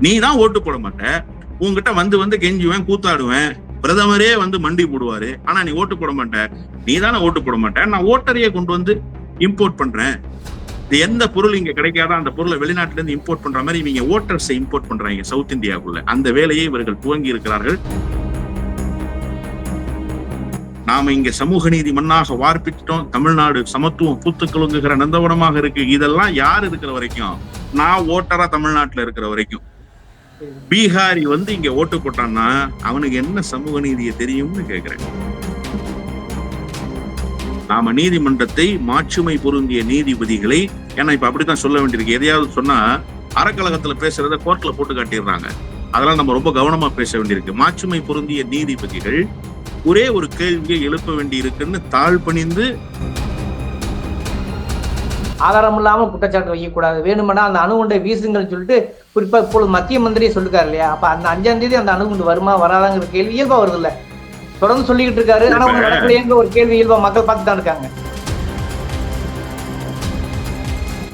நீ தான் ஓட்டு போட மாட்ட. உங்ககிட்ட வந்து வந்து கெஞ்சுவேன் கூத்தாடுவேன். பிரதமரே வந்து மண்டி போடுவாரு. ஆனா நீ ஓட்டு போட மாட்ட. நீ தானே ஓட்டு போட மாட்ட. நான் ஓட்டரையே கொண்டு வந்து இம்போர்ட் பண்றேன். இது எந்த பொருள் இங்க கிடைக்காத அந்த பொருளை வெளிநாட்டுல இருந்து இம்போர்ட் பண்ற மாதிரி இவங்க ஓட்டர்ஸை இம்போர்ட் பண்றாங்க சவுத் இந்தியாவுக்குள்ள. அந்த வேலையை இவர்கள் துவங்கி இருக்கிறார்கள். நாம இங்க சமூக நீதி மண்ணாக வார்ப்பிச்சிட்டோம். தமிழ்நாடு சமத்துவம் பூத்து குலுங்குகிற நந்தவனமாக இருக்கு. இதெல்லாம் யார் இருக்கிற வரைக்கும்? நான் ஓட்டரா தமிழ்நாட்டுல இருக்கிற வரைக்கும். பீகாரி வந்து இங்க ஓட்டு போட்டான்னா அவனுக்கு என்ன சமூக நீதியை தெரியும்னு கேக்குறேன். நாம நீதிமன்றத்தை மாட்சுமை பொருந்திய நீதிபதிகளை ஏன்னா இப்ப அப்படித்தான் சொல்ல வேண்டியிருக்கு. எதையாவது சொன்னா அறக்கழகத்துல பேசுறத கோர்ட்ல போட்டு காட்டிடுறாங்க. அதெல்லாம் நம்ம ரொம்ப கவனமா பேச வேண்டியிருக்கு. மாட்சுமை பொருந்திய நீதிபதிகள் ஒரே ஒரு கேள்வியை எழுப்ப வேண்டி இருக்குன்னு தாழ் பணிந்து ஆதாரம் இல்லாம குற்றச்சாட்டு வைக்கக்கூடாது. வேணுமென்னா அந்த அணுகுண்டை வீசுங்கன்னு சொல்லிட்டு குறிப்பா இப்பொழுது மத்திய மந்திரியை சொல்லிருக்காரு இல்லையா? அப்ப அந்த அஞ்சாம் தேதி அந்த அணுகுண்டு வருமா வராதாங்கிற கேள்வி இயல்பாக வருது இல்லை? தொடர்ந்து சொல்லிக்கிட்டு இருக்காரு. ஆனால் ஒண்ணு நடக்கலையேங்கிற ஒரு கேள்வி இயல்பா மக்கள் பார்த்து தான் இருக்காங்க.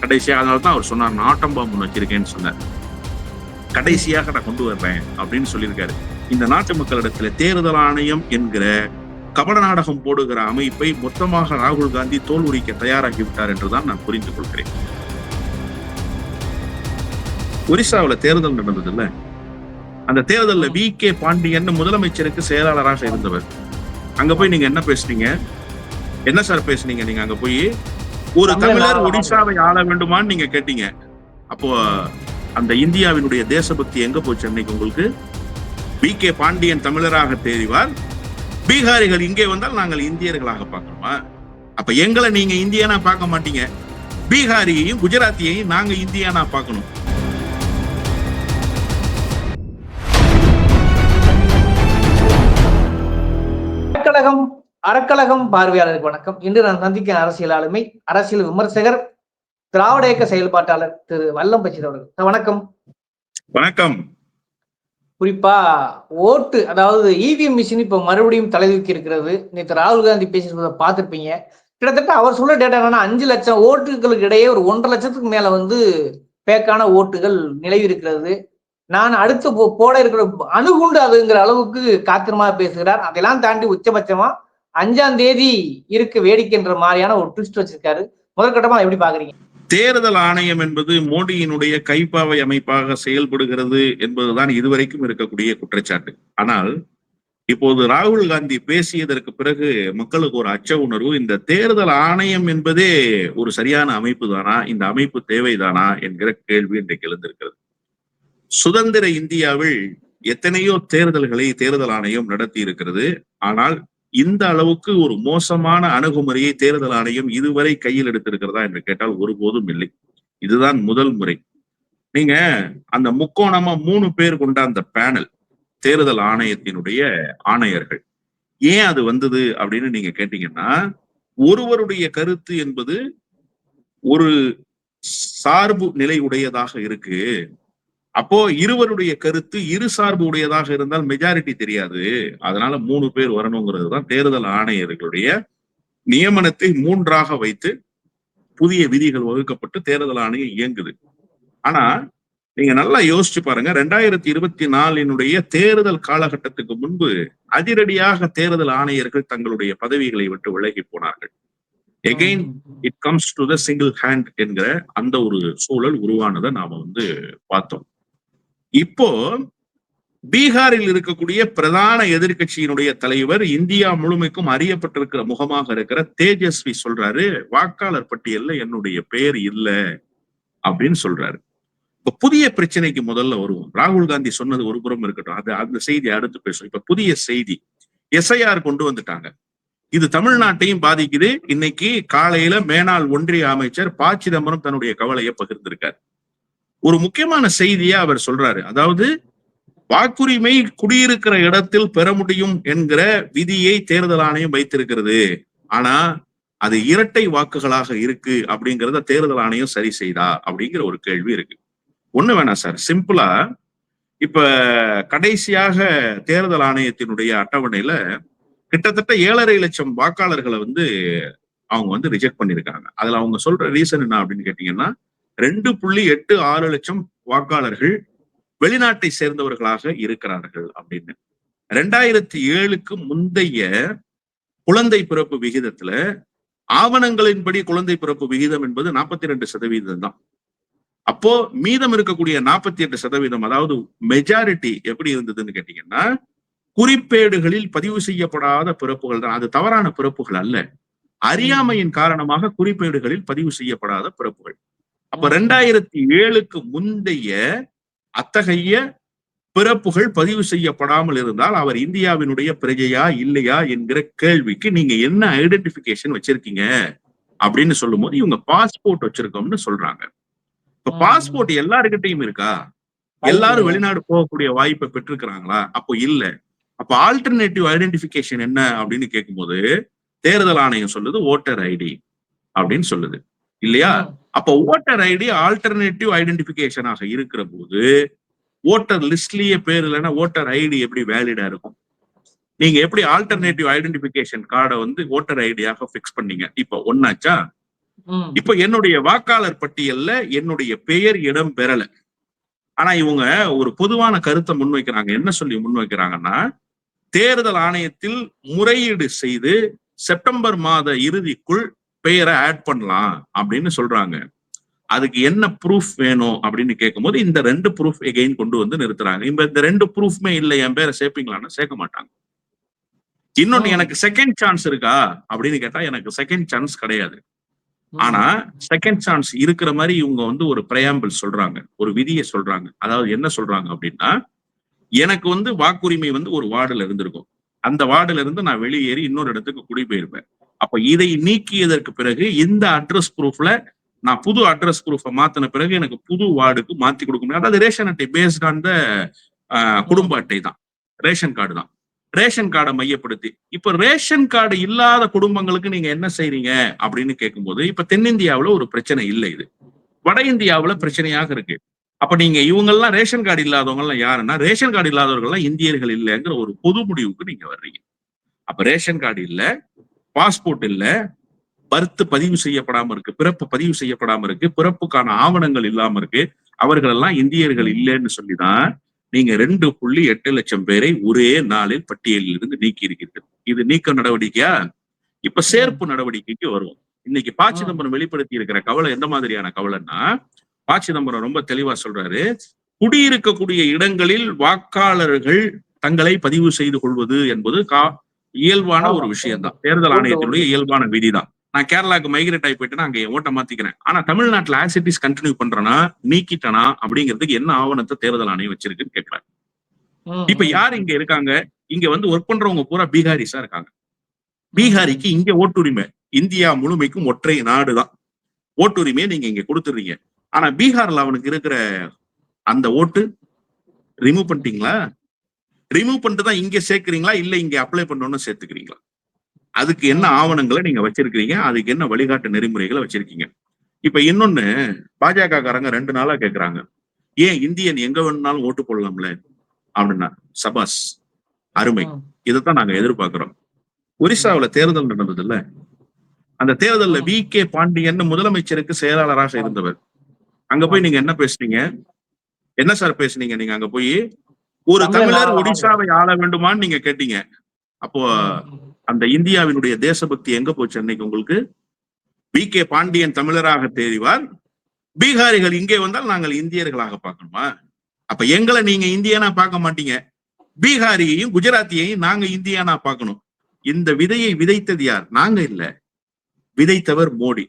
கடைசியா அதனால தான் அவர் சொன்னார் நாட்டம் பாம்பு வச்சிருக்கேன்னு சொன்னார். கடைசியாக நான் கொண்டு வர்றேன் அப்படின்னு சொல்லியிருக்காரு. இந்த நாட்டு மக்களிடத்துல தேர்தல் ஆணையம் என்கிற கபட நாடகம் போடுகிற அமைப்பை மொத்தமாக ராகுல் காந்தி தோல் உரிக்க தயாராகி விட்டார் என்றுதான் நான் புரிந்து கொள்கிறேன். ஒரிசாவுல தேர்தல் நடந்தது இல்ல அந்த தேர்தல்ல வி கே பாண்டியன் முதலமைச்சருக்கு செயலாளராக இருந்தவர். அங்க போய் நீங்க என்ன பேசுனீங்க? என்ன சார் பேசுனீங்க நீங்க அங்க போய்? ஒரு தமிழர் ஒடிசாவை ஆள வேண்டுமான்னு நீங்க கேட்டீங்க. அப்போ அந்த இந்தியாவினுடைய தேசபக்தி எங்க போச்சு அன்னைக்கு உங்களுக்கு? வி கே பாண்டியன் தமிழராக தெரிவார் பீகாரிகள் இங்கே வந்தால் நாங்கள் இந்தியர்களாக பார்க்கணுமா அப்ப எங்களை நீங்க இந்தியனா பார்க்க மாட்டீங்க. பீகாரியையும் குஜராத்தியையும் நாங்க இந்தியானா பார்க்கணும். அறக்கழகம் அறக்கழகம் பார்வையாளருக்கு வணக்கம். இன்று நான் சந்திக்க அரசியல் ஆளுமை அரசியல் விமர்சகர் திராவிட இயக்க செயல்பாட்டாளர் திரு வல்லம் பச்சித் அவர்கள். வணக்கம். வணக்கம். குறிப்பா ஓட்டு அதாவது இவிஎம் மிஷின் இப்ப மறுபடியும் தலைதூக்கி இருக்கிறது. நேற்று ராகுல் காந்தி பேசுறத பார்த்துருப்பீங்க. கிட்டத்தட்ட அவர் சொல்ல டேட்டா என்னன்னா அஞ்சு லட்சம் ஓட்டுகளுக்கு இடையே ஒரு ஒன்றரை லட்சத்துக்கு மேல வந்து பேக்கான ஓட்டுகள் நிலவி இருக்கிறது. நான் அடுத்து போ- போட இருக்கிற அணுகுண்டு அதுங்கிற அளவுக்கு காத்திரமா பேசுகிறார். அதெல்லாம் தாண்டி உச்சபட்சமா அஞ்சாம் தேதி இருக்கு வேடிக்கைன்ற மாதிரியான ஒரு ட்விஸ்ட் வச்சிருக்காரு. முதற்கட்டமா எப்படி பாக்குறீங்க தேர்தல் ஆணையம் என்பது மோடியினுடைய கைப்பாவை அமைப்பாக செயல்படுகிறது என்பதுதான் இதுவரைக்கும் இருக்கக்கூடிய குற்றச்சாட்டு. ஆனால் இப்போது ராகுல் காந்தி பேசியதற்கு பிறகு மக்களுக்கு ஒரு அச்ச உணர்வு இந்த தேர்தல் ஆணையம் என்பதே ஒரு சரியான அமைப்பு தானா இந்த அமைப்பு தேவைதானா என்கிற கேள்வி இன்றைக்கு எழுந்திருக்கிறது. சுதந்திர இந்தியாவில் எத்தனையோ தேர்தல்களை தேர்தல் ஆணையம் நடத்தி இருக்கிறது ஆனால் இந்த அளவுக்கு ஒரு மோசமான அணுகுமுறையை தேர்தல் ஆணையம் இதுவரை கையில் எடுத்திருக்கிறதா என்று கேட்டால் ஒருபோதும் இல்லை. இதுதான் முதல் முறை. நீங்க அந்த முக்கோணமா மூணு பேர் கொண்ட அந்த பேனல் தேர்தல் ஆணையத்தினுடைய ஆணையர்கள். ஏன் அது வந்தது அப்படின்னு நீங்க கேட்டீங்கன்னா ஒருவருடைய கருத்து என்பது ஒரு சார்பு நிலை உடையதாக இருக்கு. அப்போ இருவருடைய கருத்து இரு சார்பு உடையதாக இருந்தால் மெஜாரிட்டி தெரியாது. அதனால மூணு பேர் வரணுங்கிறது தான் தேர்தல் ஆணையர்களுடைய நியமனத்தை மூன்றாக வைத்து புதிய விதிகள் வகுக்கப்பட்டு தேர்தல் ஆணையம் இயங்குது. ஆனா நீங்க நல்லா யோசிச்சு பாருங்க ரெண்டாயிரத்தி இருபத்தி நாலினுடைய தேர்தல் காலகட்டத்துக்கு முன்பு அதிரடியாக தேர்தல் ஆணையர்கள் தங்களுடைய பதவிகளை விட்டு விலகி போனார்கள். Again it comes to the single hand என்கிற அந்த ஒரு சூழல் உருவானதை நாம வந்து பார்த்தோம். இப்போ பீகாரில் இருக்கக்கூடிய பிரதான எதிர்க்கட்சியினுடைய தலைவர் இந்தியா முழுமைக்கும் அறியப்பட்டிருக்கிற முகமாக இருக்கிற தேஜஸ்வி சொல்றாரு வாக்காளர் பட்டியல்ல என்னுடைய பெயர் இல்ல அப்படின்னு சொல்றாரு. இப்ப புதிய பிரச்சனைக்கு முதல்ல வருவோம். ராகுல் காந்தி சொன்னது ஒரு புறம் இருக்கட்டும். அது அந்த செய்தி அடுத்து பேசும் இப்ப புதிய செய்தி எஸ்ஐஆர் கொண்டு வந்துட்டாங்க. இது தமிழ்நாட்டையும் பாதிக்குது. இன்னைக்கு காலையில மேனாள் ஒன்றிய அமைச்சர் ப சிதம்பரம் தன்னுடைய கவலையை பகிர்ந்திருக்காரு. ஒரு முக்கியமான செய்தியா அவர் சொல்றாரு. அதாவது வாக்குரிமை குடியிருக்கிற இடத்தில் பெற முடியும் என்கிற விதியை தேர்தல் ஆணையம் வைத்திருக்கிறது. ஆனா அது இரட்டை வாக்குகளாக இருக்கு அப்படிங்கறத தேர்தல் ஆணையம் சரி செய்தா அப்படிங்கிற ஒரு கேள்வி இருக்கு. ஒண்ணு வேணாம் சார் சிம்பிளா இப்ப கடைசியாக தேர்தல் ஆணையத்தினுடைய அட்டவணையில கிட்டத்தட்ட ஏழரை லட்சம் வாக்காளர்களை வந்து அவங்க வந்து ரிஜெக்ட் பண்ணிருக்காங்க அதுல அவங்க சொல்ற ரீசன் என்ன அப்படின்னு கேட்டீங்கன்னா ரெண்டு புள்ளி எட்டு ஆறு லட்சம் வாக்காளர்கள் வெளிநாட்டை சேர்ந்தவர்களாக இருக்கிறார்கள் அப்படின்னு. ரெண்டாயிரத்தி ஏழுக்கு முந்தைய குழந்தை பிறப்பு விகிதத்துல ஆவணங்களின்படி குழந்தை பிறப்பு விகிதம் என்பது நாற்பத்தி ரெண்டு சதவீதம் தான். அப்போ மீதம் இருக்கக்கூடிய நாற்பத்தி எட்டு சதவீதம் அதாவது மெஜாரிட்டி எப்படி இருந்ததுன்னு கேட்டீங்கன்னா குறிப்பேடுகளில் பதிவு செய்யப்படாத பிறப்புகள் தான். அது தவறான பிறப்புகள் அல்ல. அறியாமையின் காரணமாக குறிப்பேடுகளில் பதிவு செய்யப்படாத பிறப்புகள். அப்ப ரெண்டாயிரத்தி ஏழுக்கு முந்தைய அத்தகைய பிறப்புகள் பதிவு செய்யப்படாமல் இருந்தால் அவர் இந்தியாவினுடைய பிரஜையா இல்லையா என்கிற கேள்விக்கு நீங்க என்ன ஐடென்டிபிகேஷன் வச்சிருக்கீங்க அப்படின்னு சொல்லும் போது இவங்க பாஸ்போர்ட் வச்சிருக்கோம்னு சொல்றாங்க. இப்ப. பாஸ்போர்ட் எல்லாருக்கிட்டையும் இருக்கா? எல்லாரும் வெளிநாடு போகக்கூடிய வாய்ப்பை பெற்றிருக்கிறாங்களா? அப்போ இல்ல. அப்ப ஆல்டர்னேட்டிவ் ஐடென்டிபிகேஷன் என்ன அப்படின்னு கேட்கும்போது தேர்தல் ஆணையம் சொல்லுது ஓட்டர் ஐடி அப்படின்னு சொல்லுது. இல்லையா? அப்ப ஓட்டர் ஐடி ஆல்டர்னேட்டிவ் ஐடென்டிபிகேஷனாக இருக்கிற போது ஓட்டர் லிஸ்ட்லயே பேர் இல்லைன்னா ஓட்டர் ஐடி எப்படி வேலிடா இருக்கும்? நீங்க எப்படி ஆல்டர்னேட்டிவ் ஐடென்டிபிகேஷன் கார்டை வந்து ஓட்டர் ஐடியாக பிக்ஸ் பண்ணீங்க? இப்ப ஒன்னாச்சா. இப்ப என்னுடைய வாக்காளர் பட்டியல்ல என்னுடைய பெயர் இடம் பெறல ஆனா இவங்க ஒரு பொதுவான கருத்தை முன்வைக்கிறாங்க. என்ன சொல்லி முன்வைக்கிறாங்கன்னா தேர்தல் ஆணையத்தில் முறையீடு செய்து செப்டம்பர் மாத இறுதிக்குள் பெயரை ஆட் பண்ணலாம் அப்படின்னு சொல்றாங்க. அதுக்கு என்ன ப்ரூஃப் வேணும் அப்படின்னு கேட்கும்போது இந்த ரெண்டு ப்ரூஃப் எகைன் கொண்டு வந்து நிறுத்துறாங்க. இப்ப இந்த ரெண்டு ப்ரூஃப்மே இல்லை என் பேரை சேர்ப்பீங்களான்னு சேர்க்க மாட்டாங்க. இன்னொன்னு. எனக்கு செகண்ட் சான்ஸ் இருக்கா? அப்படின்னு கேட்டா எனக்கு செகண்ட் சான்ஸ் கிடையாது. ஆனா செகண்ட் சான்ஸ் இருக்கிற மாதிரி இவங்க வந்து ஒரு பிரயாம்பிள் சொல்றாங்க. ஒரு விதியை சொல்றாங்க. அதாவது என்ன சொல்றாங்க அப்படின்னா எனக்கு வந்து வாக்குரிமை வந்து ஒரு வார்டுல இருந்திருக்கும். அந்த வார்டுல இருந்து நான் வெளியேறி இன்னொரு இடத்துக்கு குடிபெயர்ப்பேன். அப்ப இதை நீக்கியதற்கு பிறகு இந்த அட்ரஸ் ப்ரூஃப்ல நான் புது அட்ரஸ் ப்ரூஃபை மாத்தின பிறகு எனக்கு புது வார்டுக்கு மாத்தி கொடுக்க முடியும் அதாவது ரேஷன் அட்டை பேஸ்ட் ஆன் த குடும்ப அட்டை தான். ரேஷன் கார்டு தான். ரேஷன் கார்டை மையப்படுத்தி இப்ப ரேஷன் கார்டு இல்லாத குடும்பங்களுக்கு நீங்க என்ன செய்றீங்க? அப்படின்னு கேட்கும்போது இப்ப தென்னிந்தியாவுல ஒரு பிரச்சனை இல்லை இது. வட இந்தியாவுல பிரச்சனையாக இருக்கு. அப்ப நீங்க இவங்கெல்லாம் ரேஷன் கார்டு இல்லாதவங்க எல்லாம் யாருன்னா ரேஷன் கார்டு இல்லாதவர்கள் எல்லாம் இந்தியர்கள் இல்லைங்கிற ஒரு பொது முடிவுக்கு நீங்க வர்றீங்க. அப்ப ரேஷன் கார்டு இல்ல பாஸ்போர்ட் இல்ல பர்த் பதிவு செய்யப்படாம இருக்கு பிறப்பு பதிவு செய்யப்படாம இருக்கு பிறப்புக்கான ஆவணங்கள் இல்லாம இருக்கு. அவர்கள் எல்லாம் இந்தியர்கள் இல்லைன்னு சொல்லிதான் நீங்க ரெண்டு புள்ளி எட்டு லட்சம் பேரை ஒரே நாளில் பட்டியலில் இருந்து நீக்கி இருக்கிறீர்கள். இது நீக்க நடவடிக்கையா? இப்ப சேர்ப்பு நடவடிக்கைக்கு வருவோம். இன்னைக்கு ப சிதம்பரம் வெளிப்படுத்தி இருக்கிற கவலை எந்த மாதிரியான கவலைன்னா ப சிதம்பரம் ரொம்ப தெளிவா சொல்றாரு குடியிருக்கக்கூடிய இடங்களில் வாக்காளர்கள் தங்களை பதிவு செய்து கொள்வது என்பது கா இயல்பான ஒரு ஆமா. விஷயம்தான். தேர்தல் ஆணையத்தினுடைய இயல்பான விதிதான். நான் கேரளாக்கு மைக்ரேட் ஆகி போயிட்டு அங்க ஓட்டை மாத்திக்கிறேன். ஆனா தமிழ்நாட்டுல ஆசிட்டிஸ் கண்டினியூ பண்றேனா நீக்கிட்டனா அப்படிங்கிறதுக்கு என்ன ஆவணத்தை தேர்தல் ஆணையம் வச்சிருக்குன்னு கேட்கிறேன் ம். இப்ப யார் இங்க இருக்காங்க? இங்க வந்து ஒர்க் பண்றவங்க பூரா பீகாரிஸா இருக்காங்க. பீகாரிக்கு இங்க ஓட்டுரிமை. இந்தியா முழுமைக்கும் ஒற்றை நாடுதான். ஓட்டுரிமையை நீங்க இங்க கொடுத்துறீங்க ஆனா பீகார்ல அவனுக்கு இருக்கிற அந்த ஓட்டு ரிமூவ் பண்ணிட்டீங்களா? ரிமூவ் பண்ணிட்டு தான் இங்க சேர்க்கிறீங்களா? இல்ல இங்க அப்ளை பண்ணணும்னு சேர்த்துக்கிறீங்களா? அதுக்கு என்ன ஆவணங்களை நீங்க வச்சிருக்கிறீங்க? அதுக்கு என்ன வழிகாட்டு நெறிமுறைகளை வச்சிருக்கீங்க? இப்ப இன்னொன்னு பாஜக காரங்க ரெண்டு நாளா கேக்குறாங்க. ஏன் இந்தியன் எங்க வேணும்னாலும் ஓட்டு போடலாம்ல? அப்படின்னா சபாஸ் அருமை. இதைத்தான் நாங்க எதிர்பார்க்கிறோம். ஒரிசாவுல தேர்தல் நடந்தது இல்ல அந்த தேர்தல்ல வி கே பாண்டியன் முதலமைச்சருக்கு செயலாளராக இருந்தவர். அங்க போய் நீங்க என்ன பேசுனீங்க? என்ன சார் பேசுனீங்க நீங்க அங்க போய்? ஒரு தமிழர் ஒடிசாவை ஆள வேண்டுமான்னு நீங்க கேட்டீங்க. அப்போ அந்த இந்தியாவினுடைய தேசபக்தி எங்க போச்சு அன்னைக்கு உங்களுக்கு? வி. கே. பாண்டியன் தமிழராக தெரிவார் பீகாரிகள் இங்கே வந்தால் நாங்கள் இந்தியர்களாக பார்க்கணுமா? அப்ப எங்களை நீங்க இந்தியனா பார்க்க மாட்டீங்க. பீகாரியையும் குஜராத்தியையும் நாங்க இந்தியானா பார்க்கணும். இந்த விதையை விதைத்தது யார்? நாங்க இல்ல. விதைத்தவர் மோடி.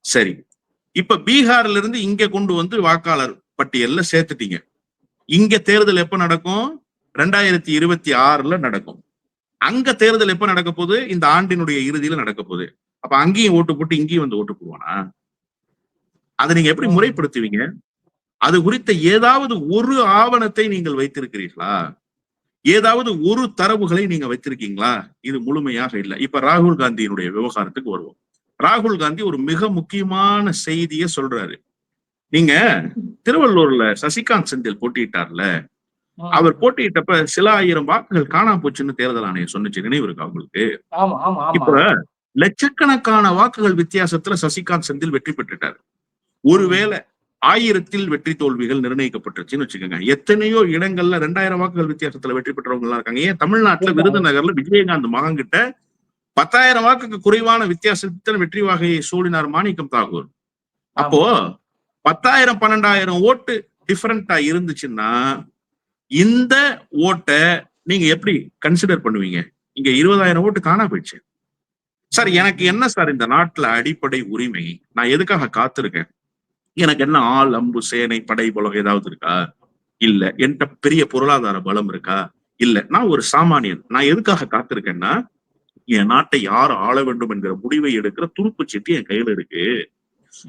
சரி. இப்ப பீகார்ல இருந்து இங்க கொண்டு வந்து வாக்காளர் பட்டியல்ல சேர்த்துட்டீங்க. இங்க தேர்தல் எப்ப நடக்கும்? ரெண்டாயிரத்தி இருபத்தி ஆறுல நடக்கும். அங்க தேர்தல் எப்ப நடக்க போகுது? இந்த ஆண்டினுடைய இறுதியில நடக்க போகுது. அப்ப அங்கேயும் ஓட்டு போட்டு இங்கேயும் வந்து ஓட்டு போடுவானா? அதை நீங்க எப்படி முறைப்படுத்துவீங்க? அது குறித்த ஏதாவது ஒரு ஆவணத்தை நீங்கள் வைத்திருக்கிறீர்களா? ஏதாவது ஒரு தரவுகளை நீங்க வைத்திருக்கீங்களா? இது முழுமையாக இல்லை. இப்ப ராகுல் காந்தியினுடைய விவகாரத்துக்கு வருவோம். ராகுல் காந்தி ஒரு மிக முக்கியமான செய்தியை சொல்றாரு. நீங்க திருவள்ளூர்ல சசிகாந்த் செந்தில் போட்டியிட்டார்ல. அவர் போட்டியிட்டப்ப சில ஆயிரம் வாக்குகள் காணாம போச்சுன்னு தேர்தல் ஆணையம் சொன்னுச்சு நினைவு இருக்கா ஆமா இப்ப லட்சக்கணக்கான வாக்குகள் வித்தியாசத்துல சசிகாந்த் செந்தில் வெற்றி பெற்றுட்டார். ஒருவேளை ஆயிரத்தில் வெற்றி தோல்விகள் நிர்ணயிக்கப்பட்டுருச்சுன்னு வச்சுக்கோங்க. எத்தனையோ இடங்கள்ல ரெண்டாயிரம் வாக்குகள் வித்தியாசத்துல வெற்றி பெற்றவங்க எல்லாம் இருக்காங்க. ஏன் தமிழ்நாட்டுல விருதுநகர்ல விஜயகாந்த் மகன் கிட்ட பத்தாயிரம் வாக்குக்கு குறைவான வித்தியாசத்தில் வெற்றி வாகையை சூடினார் மாணிக்கம் தாகூர்? அப்போ பத்தாயிரம் பன்னெண்டாயிரம் ஓட்டு டிஃபரெண்டா இருந்துச்சுன்னா இந்த ஓட்டை நீங்க எப்படி கன்சிடர் பண்ணுவீங்க? இங்க இருபதாயிரம் ஓட்டு காணா போயிடுச்சு. சார் எனக்கு என்ன சார் இந்த நாட்டுல அடிப்படை உரிமை? நான் எதுக்காக காத்திருக்கேன்? எனக்கு என்ன ஆள் அம்பு சேனை படை பலம் ஏதாவது இருக்கா? இல்ல. என்கிட்ட பெரிய பொருளாதார பலம் இருக்கா? இல்ல. நான் ஒரு சாமானியன். நான் எதுக்காக காத்திருக்கேன்னா என் நாட்டை யார் ஆள வேண்டும் என்கிற முடிவை எடுக்கிற துருப்பு சீட்டு என் கையில இருக்கு.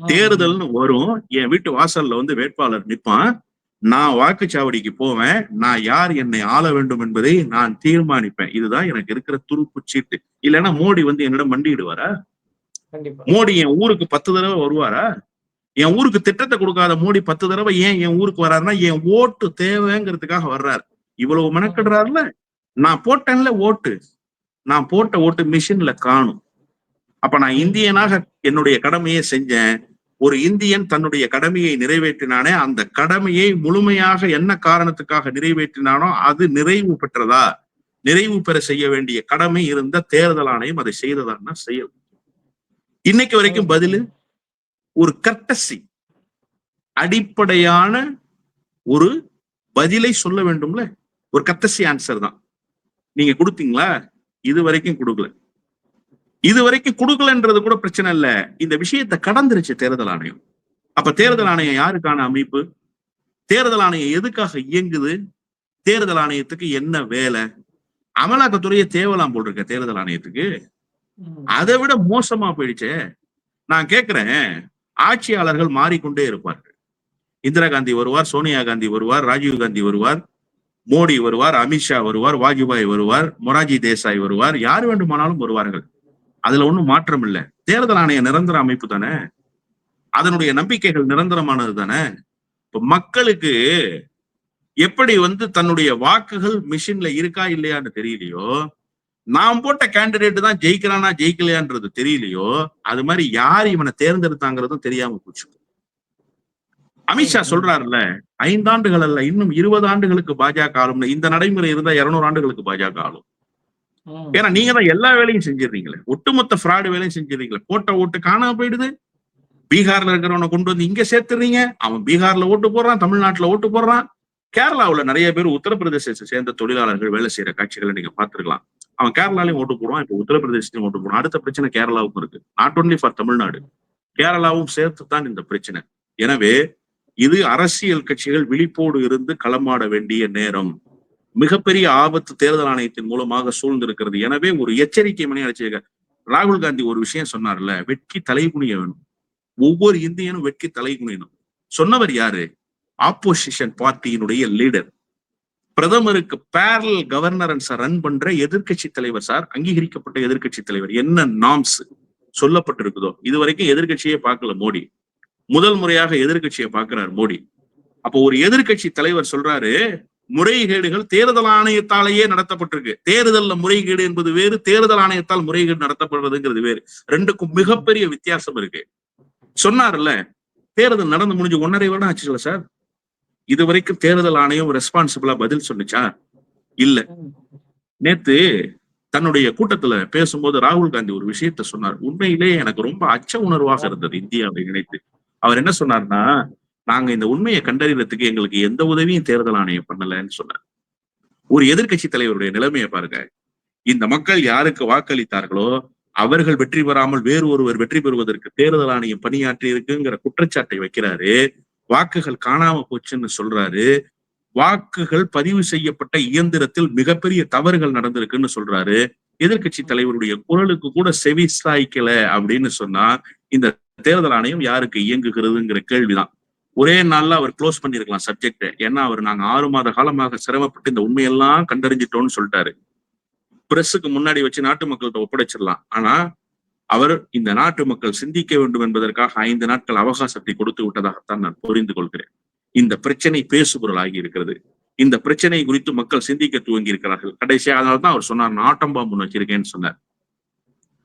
தேர்தல்னு வரும். என் வீட்டு வாசல்ல வந்து வேட்பாளர் நிப்பான். நான் வாக்குச்சாவடிக்கு போவேன். நான் யார் என்னை ஆள வேண்டும் என்பதை நான் தீர்மானிப்பேன். இதுதான் எனக்கு இருக்கிற துருப்பு சீட்டு. இல்லைன்னா மோடி வந்து என்னிடம் மண்டியிடுவாரா? கண்டிப்பா. மோடி என் ஊருக்கு பத்து தடவை வருவாரா? என் ஊருக்கு திட்டத்தை கொடுக்காத மோடி பத்து தடவை ஏன் என் ஊருக்கு வர்றாருன்னா என் ஓட்டு தேவைங்கிறதுக்காக வர்றாரு. இவ்வளவு மெனக்கிடுறாருல? நான் போட்டேன்ல ஓட்டு. நான் போட்ட ஓட்டு மிஷின்ல காணும். அப்ப நான் இந்தியனாக என்னுடைய கடமையை செஞ்சேன். ஒரு இந்தியன் தன்னுடைய கடமையை நிறைவேற்றினானே அந்த கடமையை முழுமையாக என்ன காரணத்துக்காக நிறைவேற்றினானோ அது நிறைவு பெற்றதா? நிறைவு பெற செய்ய வேண்டிய கடமை இருந்த தேர்தல் ஆணையம் அதை செய்ததான்னா செய்யல இன்னைக்கு வரைக்கும் பதிலு ஒரு கர்டசி அடிப்படையான ஒரு பதிலை சொல்ல வேண்டும்ல? ஒரு கர்டசி ஆன்சர் தான். நீங்க கொடுத்தீங்களா? இது வரைக்கும் கொடுக்கல. இது வரைக்கும் கொடுக்கலன்றது கூட பிரச்சனை இல்ல. இந்த விஷயத்தை கடந்துருச்சு தேர்தல் ஆணையம். அப்ப தேர்தல் ஆணையம் யாருக்கான அமைப்பு? தேர்தல் ஆணையம் எதுக்காக இயங்குது? தேர்தல் ஆணையத்துக்கு என்ன வேலை? அமலாக்கத்துறையை தேவலாம் போல் இருக்க தேர்தல் ஆணையத்துக்கு. அதை விட மோசமா போயிடுச்சே. நான் கேக்குறேன். ஆட்சியாளர்கள் மாறிக்கொண்டே இருப்பார்கள். இந்திரா காந்தி வருவார் சோனியா காந்தி வருவார் ராஜீவ் காந்தி வருவார் மோடி வருவார் அமித்ஷா வருவார் வாஜ்பாய் வருவார் மொராஜி தேசாய் வருவார். யார் வேண்டுமானாலும் வருவார்கள். அதுல ஒண்ணும் மாற்றம் இல்ல. தேர்தல் ஆணைய நிரந்தர அமைப்பு தானே? அதனுடைய நம்பிக்கைகள் நிரந்தரமானது தானே? இப்ப மக்களுக்கு எப்படி வந்து தன்னுடைய வாக்குகள் மிஷின்ல இருக்கா இல்லையான்னு தெரியலையோ நான் போட்ட கேண்டிடேட் தான் ஜெயிக்கிறானா ஜெயிக்கலையான்றது தெரியலையோ அது மாதிரி யார் இவனை தேர்ந்தெடுத்தாங்கிறதும் தெரியாம போச்சு. அமித்ஷா சொல்றாருல்ல ஐந்தாண்டுகள் அல்ல இன்னும் இருபது ஆண்டுகளுக்கு பாஜக ஆளும் இந்த நடைமுறை இருந்தா இருநூறு ஆண்டுகளுக்கு பாஜக ஆளும். ஏன்னா நீங்க தான் எல்லா வேலையும் செஞ்சிருந்தீங்களே ஒட்டுமொத்த ஃப்ராடு வேலையும் செஞ்சிருந்தீங்களே போட்ட ஓட்டு காணாம போயிடுது. பீகார்ல இருக்கிறவனை கொண்டு வந்து இங்க சேர்த்துறீங்க. அவன் பீகார்ல ஓட்டு போடுறான் தமிழ்நாட்டுல ஓட்டு போடுறான். கேரளாவுல நிறைய பேர் உத்தரப்பிரதேசத்தை சேர்ந்த தொழிலாளர்கள் வேலை செய்யற காட்சிகளை நீங்க பாத்துருக்கலாம் அவன் கேரளாலையும் ஓட்டு போடுவான் இப்ப உத்தரப்பிரதேசத்தையும் ஓட்டு போடுவான். அடுத்த பிரச்சனை கேரளாவுக்கும் இருக்கு. நாட் ஒன்லி ஃபார் தமிழ்நாடு கேரளாவும் சேர்த்து தான் இந்த பிரச்சனை. எனவே இது அரசியல் கட்சிகள் விழிப்போடு இருந்து களமாட வேண்டிய நேரம். மிகப்பெரிய ஆபத்து தேர்தல் ஆணையத்தின் மூலமாக சூழ்ந்திருக்கிறது. எனவே ஒரு எச்சரிக்கை மணி அடிச்சிருக்க ராகுல் காந்தி ஒரு விஷயம் சொன்னார்ல வெட்கி தலைகுனிய வேணும். ஒவ்வொரு இந்தியனும் வெட்கி தலைகுனியணும் சொன்னவர் யாரு? ஆப்போசிஷன் பார்ட்டியினுடைய லீடர் பிரதமருக்கு பேரல் கவர்னரன்ஸை ரன் பண்ற எதிர்க்கட்சி தலைவர் சார் அங்கீகரிக்கப்பட்ட எதிர்கட்சி தலைவர். என்ன நாம்ஸ் சொல்லப்பட்டிருக்குதோ இது வரைக்கும் எதிர்கட்சியே பார்க்கல மோடி. முதல் முறையாக எதிர்க்கட்சியை பார்க்கிறார் மோடி. அப்போ ஒரு எதிர்க்கட்சி தலைவர் சொல்றாரு முறைகேடுகள் தேர்தல் ஆணையத்தாலேயே நடத்தப்பட்டிருக்கு. தேர்தல்ல முறைகேடு என்பது வேறு தேர்தல் ஆணையத்தால் முறைகேடு நடத்தப்படுறதுங்கிறது வேறு. ரெண்டுக்கும் மிகப்பெரிய வித்தியாசம் இருக்கு. சொன்னார்ல தேர்தல் நடந்து முடிஞ்சு ஒன்னரை வருடம் ஆச்சுல சார்? இது வரைக்கும் தேர்தல் ஆணையம் ரெஸ்பான்சிபிளா பதில் சொன்னிச்சா? இல்ல. நேத்து தன்னுடைய கூட்டத்துல பேசும்போது ராகுல் காந்தி ஒரு விஷயத்த சொன்னார். உண்மையிலே எனக்கு ரொம்ப அச்ச உணர்வாக இருந்தது இந்தியாவை நினைத்து அவர் என்ன சொன்னார்னா நாங்க இந்த உண்மையை கண்டறியறதுக்கு எங்களுக்கு எந்த உதவியும் தேர்தல் ஆணையம் பண்ணலன்னு சொன்னார். ஒரு எதிர்க்கட்சி தலைவருடைய நிலைமையை பாருங்க. இந்த மக்கள் யாருக்கு வாக்களித்தார்களோ அவர்கள் வெற்றி பெறாமல் வேறு ஒருவர் வெற்றி பெறுவதற்கு தேர்தல் ஆணையம் பணியாற்றி இருக்குங்கிற குற்றச்சாட்டை வைக்கிறாரு. வாக்குகள் காணாம போச்சுன்னு சொல்றாரு. வாக்குகள் பதிவு செய்யப்பட்ட இயந்திரத்தில் மிகப்பெரிய தவறுகள் நடந்திருக்குன்னு சொல்றாரு. எதிர்க்கட்சி தலைவருடைய குரலுக்கு கூட செவி சாய்க்கல அப்படின்னு சொன்னா இந்த தேர்தல் ஆணையம் யாருக்கு இயங்குகிறதுங்கிற கேள்விதான். ஒரே நாள்ல அவர் க்ளோஸ் பண்ணிருக்கலாம் சப்ஜெக்ட் ஏன்னா அவர் நாங்க ஆறு மாத காலமாக சிரமப்பட்டு இந்த உண்மையெல்லாம் கண்டறிஞ்சிட்டோம்னு சொல்லிட்டாரு. பிரஸுக்கு முன்னாடி வச்சு நாட்டு மக்கள்கிட்ட ஒப்படைச்சிடலாம். ஆனா அவர் இந்த நாட்டு மக்கள் சிந்திக்க வேண்டும் என்பதற்காக ஐந்து நாட்கள் அவகாசத்தை கொடுத்து விட்டதாகத்தான் நான் புரிந்து கொள்கிறேன். இந்த பிரச்சனை பேசுபொருள் ஆகி இருக்கிறது இந்த பிரச்சனை குறித்து மக்கள் சிந்திக்க துவங்கி இருக்கிறார்கள் கடைசியா அதனால தான் அவர் சொன்னார் நான் ஆட்டம் பாம்பு வச்சிருக்கேன்னு சொன்னார்.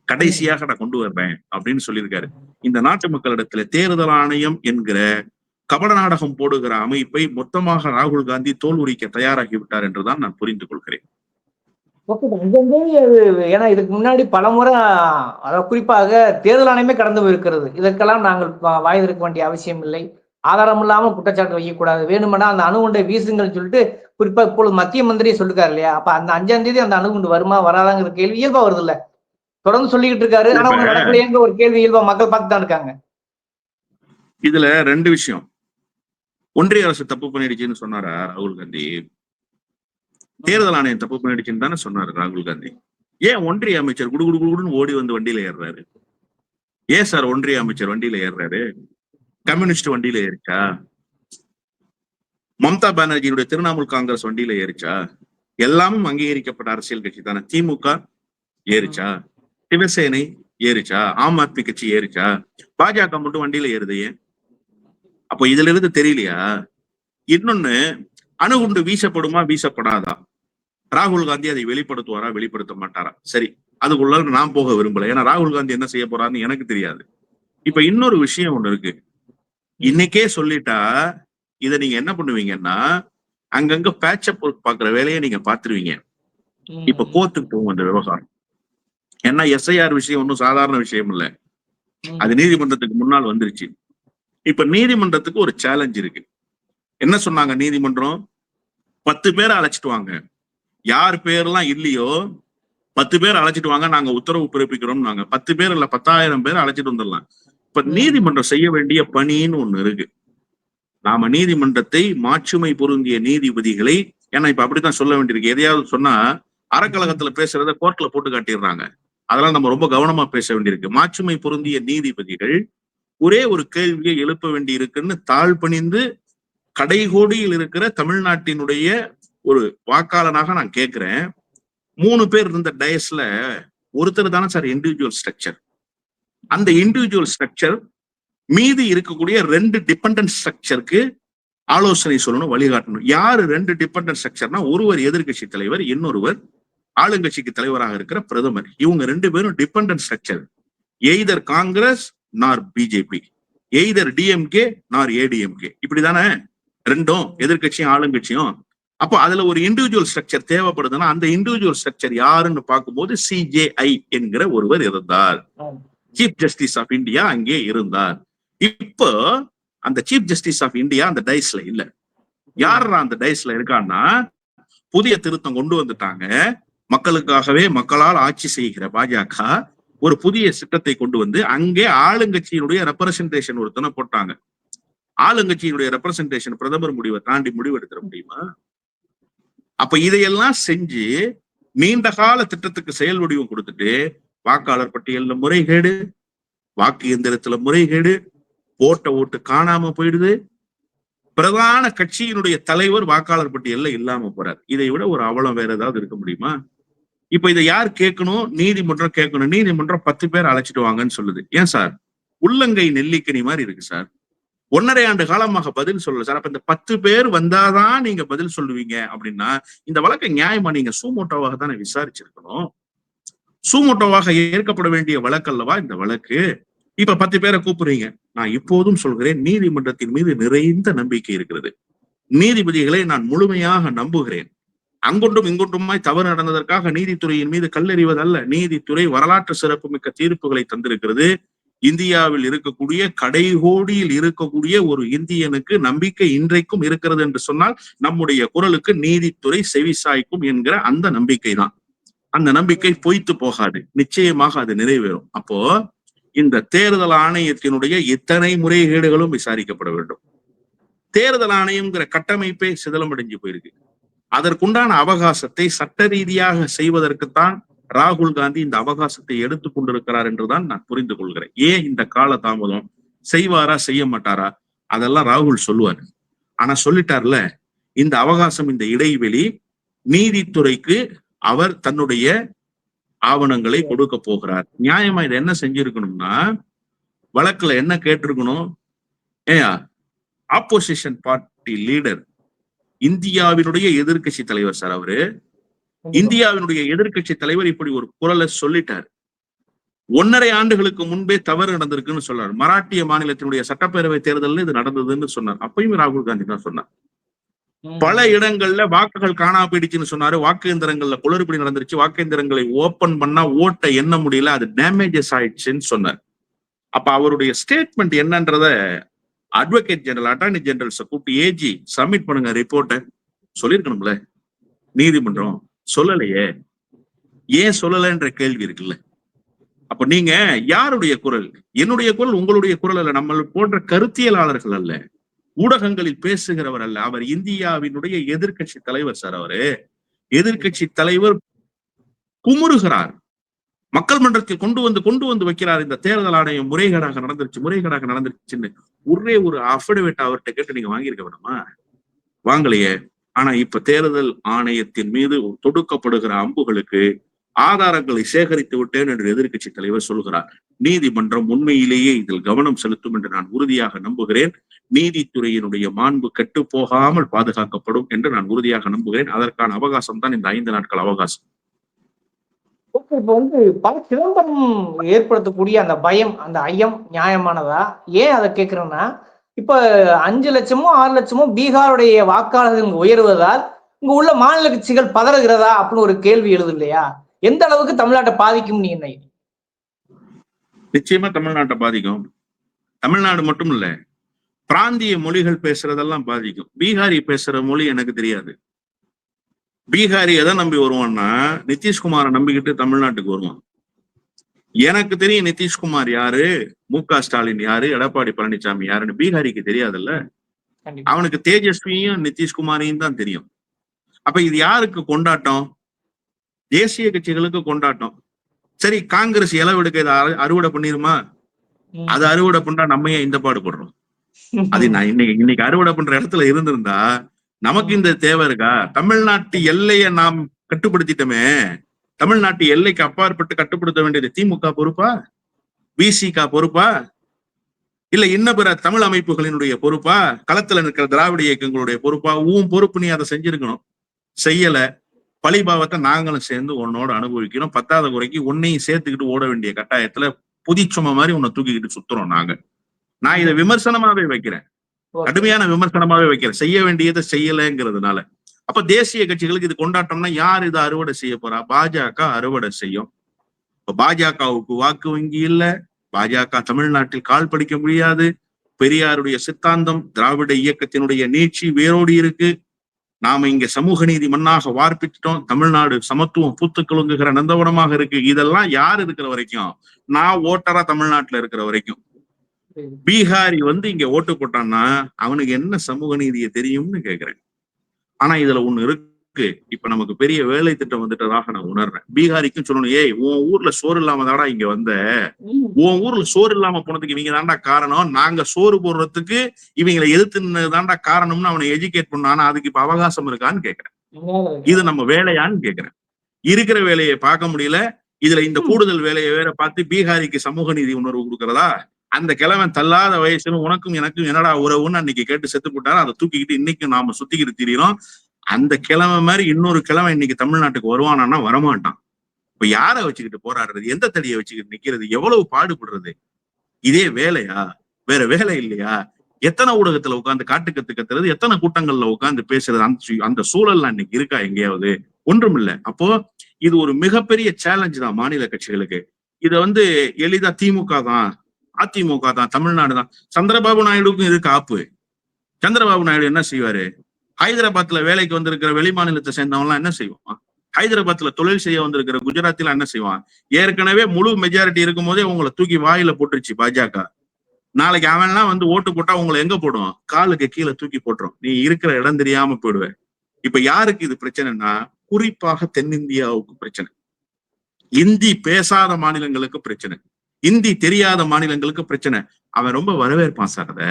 கடைசியாக நான் கொண்டு வர்றேன் அப்படின்னு சொல்லியிருக்காரு. இந்த நாட்டு மக்களிடத்துல தேர்தல் ஆணையம் என்கிற கபட நாடகம் போடுகிற அமைப்பை மொத்தமாக ராகுல் காந்தி தோல் உரிக்க தயாராகி விட்டார் என்றுதான் நான் புரிந்து கொள்கிறேன். ஏன்னா இதுக்கு முன்னாடி பலமுறை அதாவது குறிப்பாக தேர்தல் ஆணையமே கடந்து போயிருக்கிறது. இதற்கெல்லாம் நாங்கள் வாய் திறக்க வேண்டிய அவசியம் இல்லை. ஆதாரம் இல்லாமல் குற்றச்சாட்டு வைக்கக்கூடாது. வேணுமென்னா அந்த அணுகுண்டை வீசுங்கள்னு சொல்லிட்டு குறிப்பா இப்பொழுது மத்திய மந்திரி சொல்லிருக்காரு இல்லையா? அப்ப அந்த அஞ்சாம் தேதி அந்த அணுகுண்டு வருமா வராதாங்கிற கேள்வி இயல்பா வருது இல்ல. தொடர்ந்து சொல்லிக்கிட்டு இருக்காரு. ஆனா ஒரு கேள்வி இயல்பா மக்கள் பார்த்து தான் இருக்காங்க. இதுல ரெண்டு விஷயம். ஒன்றிய அரசு தப்பு பண்ணிடுச்சுன்னு சொன்னாரா ராகுல் காந்தி? தேர்தல் ஆணையம் தப்பு பண்ணிடுச்சுன்னு தானே சொன்னாரு ராகுல் காந்தி. ஏன் ஒன்றிய அமைச்சர் குடு குடு குடுன்னு ஓடி வந்து வண்டியில ஏறுறாரு? ஏன் சார் ஒன்றிய அமைச்சர் வண்டியில ஏறுறாரு? கம்யூனிஸ்ட் வண்டியில ஏறிச்சா? மம்தா பானர்ஜியுடைய திரிணாமுல் காங்கிரஸ் வண்டியில ஏறிச்சா? எல்லாமும் அங்கீகரிக்கப்பட்ட அரசியல் கட்சி தானே. திமுக ஏறிச்சா? சிவசேனை ஏறிச்சா? ஆம் ஆத்மி கட்சி ஏறிச்சா? பாஜக மட்டும் வண்டியில ஏறுது ஏன்? அப்போ இதுல இருந்து தெரியலையா? இன்னொன்னு அணுகுண்டு வீசப்படுமா வீசப்படாதா? ராகுல் காந்தி அதை வெளிப்படுத்துவாரா வெளிப்படுத்த மாட்டாரா? சரி அதுக்குள்ள நான் போக விரும்பல. ஏன்னா ராகுல் காந்தி என்ன செய்ய போறாருன்னு எனக்கு தெரியாது. இப்ப இன்னொரு விஷயம் ஒண்ணு இருக்கு. இன்னைக்கே சொல்லிட்டா இதை நீங்க என்ன பண்ணுவீங்கன்னா அங்கங்க பேட்சப் பாக்குற வேலையை நீங்க பாத்துருவீங்க. இப்ப கோர்ட்டுக்கு போகும் அந்த விவகாரம். ஏன்னா எஸ்ஐஆர் விஷயம் ஒன்றும் சாதாரண விஷயம் இல்ல. அது நீதிமன்றத்துக்கு முன்னால் வந்துருச்சு. இப்ப நீதிமன்றத்துக்கு ஒரு சேலஞ்ச் இருக்கு. என்ன சொன்னாங்க நீதிமன்றம்? பத்து பேரை அழைச்சிட்டு வாங்க. யார் பேர்லாம் இல்லையோ பத்து பேர் அழைச்சிட்டு வாங்க நாங்க உத்தரவு பிறப்பிக்கிறோம் நாங்க பத்து பேர் இல்ல பத்தாயிரம் பேர் அழைச்சிட்டு வந்துடலாம். இப்ப. நீதிமன்றம் செய்ய வேண்டிய பணின்னு ஒண்ணு இருக்கு. நாம நீதிமன்றத்தை மாட்சிமை பொருந்திய நீதிபதிகளை ஏன்னா இப்ப அப்படித்தான் சொல்ல வேண்டியிருக்கு. எதையாவது சொன்னா அறக்கழகத்துல பேசுறத கோர்ட்ல போட்டு காட்டிடுறாங்க. அதெல்லாம் நம்ம ரொம்ப கவனமா பேச வேண்டியிருக்கு. மாட்சிமை பொருந்திய நீதிபதிகள் ஒரே ஒரு கேள்வியை எழுப்ப வேண்டி இருக்குன்னு தாழ் பணிந்து கடைகோடியில் இருக்கிற தமிழ்நாட்டினுடைய ஒரு வாக்காளனாக நான் கேட்கிறேன் மூணு பேர் இருந்த டயஸ்ல ஒருத்தர் தானே சார் இண்டிவிஜுவல் ஸ்ட்ரக்சர் அந்த இண்டிவிஜுவல் ஸ்ட்ரக்சர் மீதி இருக்கக்கூடிய ரெண்டு டிபெண்டன்ட் ஸ்ட்ரக்சருக்கு ஆலோசனை சொல்லணும் வழிகாட்டணும். யாரு ரெண்டு டிபெண்டன்ட் ஸ்ட்ரக்சர்னா ஒருவர் எதிர்க்கட்சி தலைவர் இன்னொருவர் ஆளுங்கட்சிக்கு தலைவராக இருக்கிற பிரதமர். இவங்க ரெண்டு பேரும் டிபெண்டன்ட் ஸ்ட்ரக்சர் எய்தர் காங்கிரஸ் நார் பிஜேபி எய்தர் டிஎம்கே நார் ஏடிஎம்கே இப்படிதானே? ரெண்டும் எதிர்க்கட்சியும் ஆளுங்கட்சியும். அப்போ அதுல ஒரு இண்டிவிஜுவல் ஸ்ட்ரக்சர் தேவைப்படுதுன்னா அந்த இண்டிவிஜுவல் ஸ்ட்ரக்சர் யாருன்னு பார்க்கும்போது சிஜேஐ என்கிற ஒருவர் இருந்தார். சீஃப் ஜஸ்டிஸ் ஆஃப் இந்தியா அங்கே இருந்தார். இப்போ அந்த சீஃப் ஜஸ்டிஸ் ஆஃப் இந்தியா அந்த டைஸ்ல இல்ல. யாரா அந்த டைஸ்ல இருக்கான்னா புதிய திருத்தம் கொண்டு வந்துட்டாங்க. மக்களுக்காகவே மக்களால் ஆட்சி செய்கிற பாஜக ஒரு புதிய திட்டத்தை கொண்டு வந்து அங்கே ஆளுங்கட்சியினுடைய ரெப்ரசன்டேஷன் ஒருத்தனை போட்டாங்க. ஆளுங்கட்சியினுடைய ரெப்ரசன்டேஷன் பிரதமர் முடிவை தாண்டி முடிவு முடியுமா? அப்ப இதையெல்லாம் செஞ்சு நீண்ட கால திட்டத்துக்கு செயல் வடிவம் கொடுத்துட்டு வாக்காளர் பட்டியல்ல முறைகேடு வாக்கு எந்திரத்துல முறைகேடு போட்ட ஓட்டு காணாம போயிடுது. பிரதான கட்சியினுடைய தலைவர் வாக்காளர் பட்டியல்ல இல்லாம போறார். இதை விட ஒரு அவலம் வேற ஏதாவது இருக்க முடியுமா? இப்ப இதை யார் கேட்கணும்? நீதிமன்றம் கேட்கணும். நீதிமன்றம் பத்து பேர் அழைச்சிட்டு வாங்கன்னு சொல்லுது. ஏன் சார்? உள்ளங்கை நெல்லிக்கனி மாதிரி இருக்கு சார். ஒன்னரை ஆண்டு காலமாக பதில் சொல்லல சார். அப்ப இந்த பத்து பேர் வந்தாதான் நீங்க பதில் சொல்லுவீங்க அப்படின்னா இந்த வழக்கை நியாயமா நீங்க சூமோட்டோவாக தானே விசாரிச்சிருக்கணும். சூமோட்டோவாக ஏற்கப்பட வேண்டிய வழக்கல்லவா இந்த வழக்கு? இப்ப பத்து பேரை கூப்பிடுறீங்க. நான் இப்போதும் சொல்கிறேன் நீதிமன்றத்தின் மீது நிறைந்த நம்பிக்கை இருக்கிறது. நீதிபதிகளை நான் முழுமையாக நம்புகிறேன். அங்கொன்றும் இங்கொன்றுமாய் தவறு நடந்ததற்காக நீதித்துறையின் மீது கல்லெறிவதல்ல. நீதித்துறை வரலாற்று சிறப்புமிக்க தீர்ப்புகளை தந்திருக்கிறது. இந்தியாவில் இருக்கக்கூடிய கடைகோடியில் இருக்கக்கூடிய ஒரு இந்தியனுக்கு நம்பிக்கை இன்றைக்கும் இருக்கிறது என்று சொன்னால் நம்முடைய குரலுக்கு நீதித்துறை செவிசாய்க்கும் என்கிற அந்த நம்பிக்கை தான் அந்த நம்பிக்கை பொய்த்து போகாது. நிச்சயமாக அது நிறைவேறும். அப்போ இந்த தேர்தல் ஆணையத்தினுடைய இத்தனை முறைகேடுகளும் விசாரிக்கப்பட வேண்டும். தேர்தல் ஆணையம்ங்கிற கட்டமைப்பே சிதலமடைஞ்சு போயிருக்கு. அதற்குண்டான அவகாசத்தை சட்ட ரீதியாக செய்வதற்குத்தான் ராகுல் காந்தி இந்த அவகாசத்தை எடுத்துக் கொண்டிருக்கிறார் என்றுதான் நான் புரிந்து கொள்கிறேன். ஏன் இந்த கால தாமதம்? செய்வாரா செய்ய மாட்டாரா? அதெல்லாம் ராகுல் சொல்லுவாரு. ஆனா சொல்லிட்டார்ல இந்த அவகாசம் இந்த இடைவெளி நீதித்துறைக்கு அவர் தன்னுடைய ஆவணங்களை கொடுக்க போகிறார். நியாயமா இதை என்ன செஞ்சிருக்கணும்னா வழக்குல என்ன கேட்டிருக்கணும்? ஏயா ஆப்போசிஷன் பார்ட்டி லீடர் இந்தியாவினுடைய எதிர்க்கட்சி தலைவர் சார் அவரு. இந்தியாவினுடைய எதிர்க்கட்சி தலைவர் இப்படி ஒரு குரலை சொல்லிட்டார். ஒன்னரை ஆண்டுகளுக்கு முன்பே தவறு நடந்திருக்குன்னு சொன்னார். மராட்டிய மாநிலத்தினுடைய சட்டப்பேரவை தேர்தலில் இது நடந்ததுன்னு சொன்னார். அப்பயும் ராகுல் காந்தி தான் சொன்னார். பல இடங்கள்ல வாக்குகள் காணா போயிடுச்சுன்னு சொன்னாரு. வாக்கு எந்திரங்கள்ல குளறுபடி நடந்துருச்சு. வாக்கு எந்திரங்களை ஓபன் பண்ணா ஓட்டை எண்ண முடியல. அது டேமேஜஸ் ஆயிடுச்சுன்னு சொன்னார். அப்ப அவருடைய ஸ்டேட்மெண்ட் என்னன்றத அட்வொகேட் ஜெனரல் அட்டார்னி ஜெனரல்ஸ கூப்பிட்டு ஏஜி சப்மிட் பண்ணுங்க ரிப்போர்ட்டை சொல்லிருக்கணும்ல நீதிமன்றம் சொல்லலையே. ஏன் சொல்லலைன்ற கேள்வி இருக்குல்ல? அப்ப நீங்க யாருடைய குரல்? என்னுடைய குரல் உங்களுடைய குரல் அல்ல நம்ம போன்ற கருத்தியலாளர்கள் அல்ல. ஊடகங்களில் பேசுகிறவர் அல்ல. அவர் இந்தியாவினுடைய எதிர்க்கட்சி தலைவர் சார் அவரு. எதிர்க்கட்சி தலைவர் குமுறுகிறார். மக்கள் மன்றத்தில் கொண்டு வந்து கொண்டு வந்து வைக்கிறார் இந்த தேர்தல் ஆணையம் முறைகேடாக நடந்துருச்சு முறைகேடாக நடந்துருச்சுன்னு ஒரே ஒரு அஃபிடவிட் அவர்கிட்ட கேட்டு நீங்க வாங்கியிருக்க வேணுமா? வாங்கலையே. ஆனா இப்ப தேர்தல் ஆணையத்தின் மீது தொடுக்கப்படுகிற அம்புகளுக்கு ஆதாரங்களை சேகரித்து விட்டேன் என்று எதிர்க்கட்சி தலைவர் சொல்கிறார். நீதிமன்றம் உண்மையிலேயே இதில் கவனம் செலுத்தும் என்று நான் உறுதியாக நம்புகிறேன். நீதித்துறையினுடைய மாண்பு கெட்டு போகாமல் பாதுகாக்கப்படும் என்று நான் உறுதியாக நம்புகிறேன். அதற்கான அவகாசம் தான் இந்த ஐந்து நாட்கள் அவகாசம். ஓகே இப்போ வந்து பல சிதம்பரம் ஏற்படுத்தக்கூடிய அந்த பயம் அந்த ஐயம் நியாயமானதா? ஏன் அதை கேட்குறேன்னா இப்ப அஞ்சு லட்சமோ ஆறு லட்சமோ பீகாருடைய வாக்காளர்கள் உயர்வதால் இங்க உள்ள மாநில கட்சிகள் பதறுகிறதா அப்படின்னு ஒரு கேள்வி எழுது இல்லையா? எந்த அளவுக்கு தமிழ்நாட்டை பாதிக்கும் நீ என்ன? நிச்சயமா தமிழ்நாட்டை பாதிக்கும். தமிழ்நாடு மட்டும் இல்ல பிராந்திய மொழிகள் பேசுறதெல்லாம் பாதிக்கும். பீகாரி பேசுற மொழி எனக்கு தெரியாது. பீகாரி எதை நம்பி வருவான்னா நிதிஷ்குமாரை நம்பிக்கிட்டு தமிழ்நாட்டுக்கு வருவான் எனக்கு தெரியும் நிதிஷ்குமார் யாரு? மு க ஸ்டாலின் யாரு? எடப்பாடி பழனிசாமி யாருன்னு பீகாரிக்கு தெரியாதுல்ல? அவனுக்கு தேஜஸ்வியும் நிதிஷ்குமாரையும் தான் தெரியும். அப்ப இது யாருக்கு கொண்டாட்டம்? தேசிய கட்சிகளுக்கு கொண்டாட்டம். சரி காங்கிரஸ் இளவெடுக்க இதை அறு- அறுவடை பண்ணிருமா. அது அறுவடை பண்றா நம்ம ஏன் இந்த பாடுபடுறோம் அது நான் இன்னைக்கு இன்னைக்கு அறுவடை பண்ற இடத்துல இருந்திருந்தா நமக்கு இந்த தேவை இருக்கா? தமிழ்நாட்டு எல்லையை நாம் கட்டுப்படுத்திட்டோமே. தமிழ்நாட்டு எல்லைக்கு அப்பாற்பட்டு கட்டுப்படுத்த வேண்டியது திமுக பொறுப்பா? பிசிகா பொறுப்பா? இல்ல இன்ன பிற தமிழ் அமைப்புகளினுடைய பொறுப்பா? களத்துல நிற்கிற திராவிட இயக்கங்களுடைய பொறுப்பா? உன் பொறுப்பு நீ அதை செஞ்சிருக்கணும். செய்யல. பழிபாவத்தை நாங்களும் சேர்ந்து உன்னோட அனுபவிக்கிறோம். பத்தாவது குறைக்கு உன்னையும் சேர்த்துக்கிட்டு ஓட வேண்டிய கட்டாயத்துல புதிச்சும மாதிரி உன்னை தூக்கிக்கிட்டு சுத்துறோம் நாங்க. நான் இதை விமர்சனமாவே வைக்கிறேன். கடுமையான விமர்சனமாவே வைக்கிறேன். செய்ய வேண்டியதை செய்யலைங்கிறதுனால. அப்ப தேசிய கட்சிகளுக்கு இது கொண்டாட்டம்னா யார் இதை அறுவடை செய்ய போறா? பாஜக அறுவடை செய்யும். இப்ப பாஜகவுக்கு வாக்கு வங்கி இல்ல. பாஜக தமிழ்நாட்டில் கால் படிக்க முடியாது. பெரியாருடைய சித்தாந்தம் திராவிட இயக்கத்தினுடைய நீட்சி வேரோடி இருக்கு. நாம இங்க சமூக நீதி மண்ணாக வார்ப்பிச்சிட்டோம். தமிழ்நாடு சமத்துவம் பூத்து குலுங்குகிற நந்தவனமாக இருக்கு. இதெல்லாம் யார் இருக்கிற வரைக்கும்? நான் ஓட்டரா தமிழ்நாட்டுல இருக்கிற வரைக்கும். பீகாரி வந்து இங்க ஓட்டு போட்டான்னா அவனுக்கு என்ன சமூக நீதியை தெரியும்னு கேக்குறேன். ஆனா இதுல ஒண்ணு இருக்கு. இப்ப நமக்கு பெரிய வேலை திட்டம் வந்துட்டதாக நான் உணர்றேன். பீகாரிக்கும் சொல்லணும் ஏய் உன் ஊர்ல சோறு இல்லாம தாடா இங்க வந்த. உன் ஊர்ல சோறு இல்லாம போனதுக்கு இவங்க தாண்டா காரணம். நாங்க சோறு போடுறதுக்கு இவங்களை எதிர்த்து தாண்டா காரணம்னு அவனை எஜுகேட் பண்ண ஆனா அதுக்கு இப்ப அவகாசம் இருக்கான்னு கேக்குறேன். இது நம்ம வேலையான்னு கேக்குறேன். இருக்கிற வேலையை பார்க்க முடியல. இதுல இந்த கூடுதல் வேலையை வேற பார்த்து பீகாரிக்கு சமூக நீதி உணர்வு கொடுக்கறதா? அந்த கிழவன் தள்ளாத வயசுல உனக்கும் எனக்கும் என்னடா உறவுன்னு அன்னைக்கு கேட்டு செத்து போட்டாரு அதை தூக்கிக்கிட்டு இன்னைக்கும் நாம சுத்திக்கிட்டு திரியிறோம். அந்த கிழமை மாதிரி இன்னொரு கிழமை இன்னைக்கு தமிழ்நாட்டுக்கு வருவானான்னா வரமாட்டான். இப்ப யாரை வச்சுக்கிட்டு போராடுறது? எந்த தடியை வச்சுக்கிட்டு நிக்கிறது? எவ்வளவு பாடுபடுறது? இதே வேலையா? வேற வேலை இல்லையா? எத்தனை ஊடகத்துல உட்காந்து காட்டு கத்து கத்துறது? எத்தனை கூட்டங்கள்ல உட்காந்து பேசுறது? அந்த சூ- அந்த சூழல்லாம் இன்னைக்கு இருக்கா எங்கேயாவது? ஒன்றும் இல்லை அப்போ இது ஒரு மிகப்பெரிய சேலஞ்சு தான் மாநில கட்சிகளுக்கு. இதை வந்து எளிதா திமுக தான் அதிமுக தான் தமிழ்நாடு தான். சந்திரபாபு நாயுடுக்கும் இதுக்கு ஆப்பு சந்திரபாபு நாயுடு என்ன செய்வாரு? ஹைதராபாத்ல வேலைக்கு வந்திருக்கிற வெளி மாநிலத்தை எல்லாம் என்ன செய்வான்? ஹைதராபாத்ல தொழில் செய்ய வந்திருக்கிற குஜராத்தில என்ன செய்வான்? ஏற்கனவே முழு மெஜாரிட்டி இருக்கும் போதே உங்களை தூக்கி வாயில போட்டுருச்சு பாஜக. நாளைக்கு அவன்லாம் வந்து ஓட்டு போட்டா உங்களை எங்க போடுவான்? காலுக்கு கீழே தூக்கி போட்டுரும். நீ இருக்கிற இடம் தெரியாம போயிடுவேன் இப்ப யாருக்கு இது பிரச்சனைனா குறிப்பாக தென்னிந்தியாவுக்கு பிரச்சனை. இந்தி பேசாத மாநிலங்களுக்கு பிரச்சனை. இந்தி தெரியாத மாநிலங்களுக்கு பிரச்சனை. அவன் ரொம்ப வரவேற்பான் சார் அத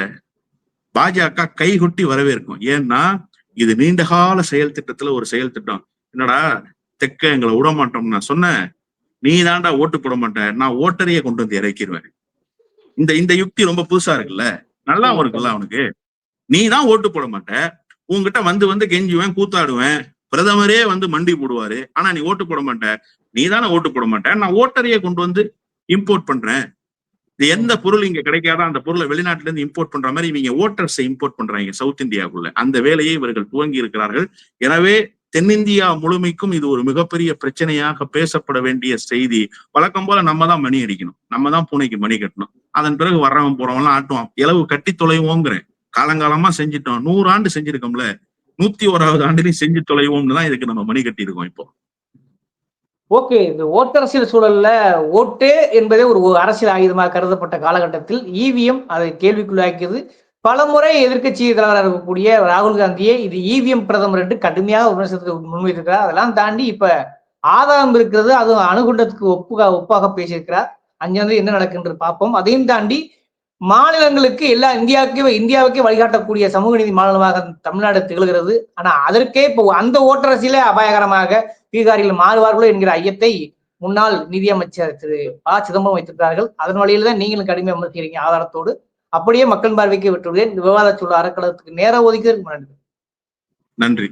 பாஜக கைகொட்டி வரவேற்கும். ஏன்னா இது நீண்டகால செயல் திட்டத்துல ஒரு செயல் திட்டம். என்னடா தெக்க எங்களை விட மாட்டோம் நான் சொன்னேன். நீ தாண்டா ஓட்டு போட மாட்ட. நான் ஓட்டரையே கொண்டு வந்து இறக்கிடுவேன் இந்த இந்த யுக்தி ரொம்ப புதுசா இருக்குல்ல? நல்லாவும் இருக்குல்ல அவனுக்கு? நீ தான் ஓட்டு போட மாட்ட. உன்கிட்ட வந்து வந்து கெஞ்சுவேன் கூத்தாடுவேன். பிரதமரே வந்து மண்டி போடுவாரு. ஆனா நீ ஓட்டு போட மாட்ட. நீ தானே ஓட்டு போட மாட்ட. நான் ஓட்டரையே கொண்டு வந்து இம்போர்ட் பண்றேன். இது எந்த பொருள் இங்க கிடைக்காதோ அந்த பொருளை வெளிநாட்டுல இருந்து இம்போர்ட் பண்ற மாதிரி இவங்க ஓட்டர்ஸை இம்போர்ட் பண்றாங்க சவுத் இந்தியாவுக்குள்ள. அந்த வேலையை இவர்கள் துவங்கி இருக்கிறார்கள். எனவே தென்னிந்தியா முழுமைக்கும் இது ஒரு மிகப்பெரிய பிரச்சனையாக பேசப்பட வேண்டிய செய்தி. வழக்கம் போல நம்ம தான் மணி அடிக்கணும். நம்ம தான் பூனைக்கு மணி கட்டணும். அதன் பிறகு வர்றவன் போறவன்லாம் ஆட்டுவான். இலவு கட்டி தொலைவோங்கிறேன். காலங்காலமா செஞ்சிட்டோம். நூறு ஆண்டு செஞ்சிருக்கோம்ல. நூத்தி ஓராவது ஆண்டுலையும் செஞ்சு தொலைவோம்னு தான் இதுக்கு நம்ம மணி கட்டியிருக்கோம் இப்போ. ஓகே இந்த ஓட்டரசியல் சூழல்ல ஓட்டு என்பதே ஒரு அரசியல் ஆயுதமாக கருதப்பட்ட காலகட்டத்தில் இவிஎம் அதை கேள்விக்குள்ளாக்கியது. பலமுறை எதிர்க்கட்சி தலைவராக இருக்கக்கூடிய ராகுல் காந்தியை இது இவிஎம் பிரதமர் என்று கடுமையாக விமர்சனத்துக்கு முன்வைத்திருக்கிறார். அதெல்லாம் தாண்டி இப்ப ஆதாரம் இருக்கிறது அதுவும் அணுகுண்டத்துக்கு ஒப்புக ஒப்பாக பேசியிருக்கிறார். அங்கிருந்து என்ன நடக்குன்றது பார்ப்போம். அதையும் தாண்டி மாநிலங்களுக்கு எல்லா இந்தியாவுக்கே இந்தியாவுக்கே வழிகாட்டக்கூடிய சமூக நீதி மாநிலமாக தமிழ்நாடு திகழ்கிறது. ஆனா அதற்கே இப்போ அந்த ஓட்டரசியலே அபாயகரமாக பீகாரில் மாறுவார்களோ என்கிற ஐயத்தை முன்னாள் நிதியமைச்சர் திரு ப. சிதம்பரம் வைத்திருக்கிறார்கள். அதன் வழியில் தான் நீங்களும் கடுமையாக விமர்சிக்கிறீங்க ஆதாரத்தோடு. அப்படியே மக்கள் பார்வைக்கு விட்டுள்ளேன் விவாத சொல்ல அறக்கலத்துக்கு நேர ஒதுக்கிறதுக்கு நன்றி நன்றி.